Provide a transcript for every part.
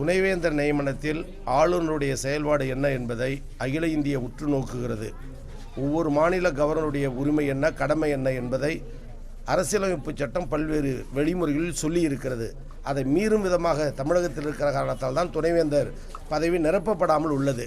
துணைவேந்தர் நியமனத்தில் ஆளுநருடைய செயல்பாடு என்ன என்பதை அகில இந்திய உற்று நோக்குகிறது. ஒவ்வொரு மாநில கவர்னருடைய உரிமை என்ன கடமை என்ன என்பதை அரசியலமைப்பு சட்டம் பல்வேறு வழிமுறைகளில் சொல்லி இருக்கிறது அதை மீறும் விதமாக தமிழகத்தில் இருக்கிற காரணத்தால் தான் துணைவேந்தர் பதவி நிரப்பப்படாமல் உள்ளது.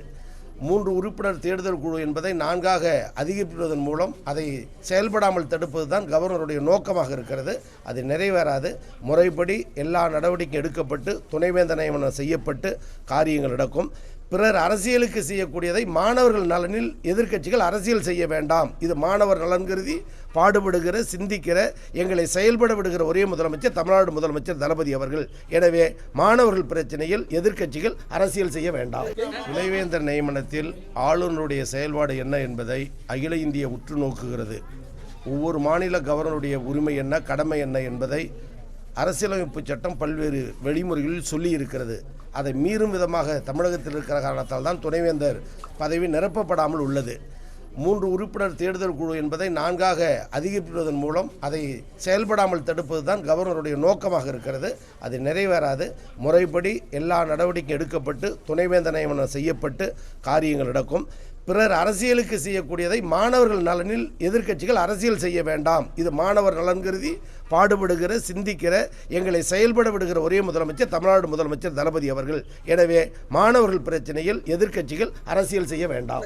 மூன்று உறுப்பினர் தேடுதல் குழு என்பதை நான்காக அதிகரிப்பதன் மூலம் அதை செயல்படாமல் தடுப்பது தான் கவர்னருடைய நோக்கமாக இருக்கிறது. அது நிறைவேறாது. முறைப்படி எல்லா நடவடிக்கை எடுக்கப்பட்டு துணைவேந்தர் நியமனம் செய்யப்பட்டு காரியங்கள் நடக்கும். பிறர் அரசியலுக்கு செய்யக்கூடியதை மாணவர்கள் நலனில் எதிர்க்கட்சிகள் அரசியல் செய்ய வேண்டாம். இது மாணவர் நலன் கருதி பாடுபடுகிற சிந்திக்கிற எங்களை செயல்பட விடுகிற ஒரே முதலமைச்சர் தமிழ்நாடு முதலமைச்சர் தளபதி அவர்கள். எனவே மாணவர்கள் பிரச்சனையில் எதிர்க்கட்சிகள் அரசியல் செய்ய வேண்டாம். துணைவேந்தர் நியமனத்தில் ஆளுநருடைய செயல்பாடு என்ன என்பதை அகில இந்திய உற்று நோக்குகிறது. ஒவ்வொரு மாநில கவர்னருடைய உரிமை என்ன கடமை என்ன என்பதை அரசியலமைப்பு சட்டம் பல்வேறு வழிமுறைகளில் சொல்லி இருக்கிறது அதை மீறும் விதமாக தமிழகத்தில் இருக்கிற காரணத்தால் தான் துணைவேந்தர் பதவி நிரப்பப்படாமல் உள்ளது. மூன்று உறுப்பினர் தேடுதல் குழு என்பதை நான்காக அதிகரிப்பதன் மூலம் அதை செயல்படாமல் தடுப்பது தான் கவர்னருடைய நோக்கமாக இருக்கிறது. அது நிறைவேறாது. முறைப்படி எல்லா நடவடிக்கை எடுக்கப்பட்டு துணைவேந்தர் நியமனம் செய்யப்பட்டு காரியங்கள் நடக்கும். பிறர் அரசியலுக்கு செய்யக்கூடியதை மாணவர்கள் நலனில் எதிர்க்கட்சிகள் அரசியல் செய்ய வேண்டாம். இது மாணவர் நலன் கருதி பாடுபடுகிற சிந்திக்கிற எங்களை செயல்பட விடுகிற ஒரே முதலமைச்சர் தமிழ்நாடு முதலமைச்சர் தளபதி அவர்கள். எனவே மாணவர்கள் பிரச்சனையில் எதிர்க்கட்சிகள் அரசியல் செய்ய வேண்டாம்.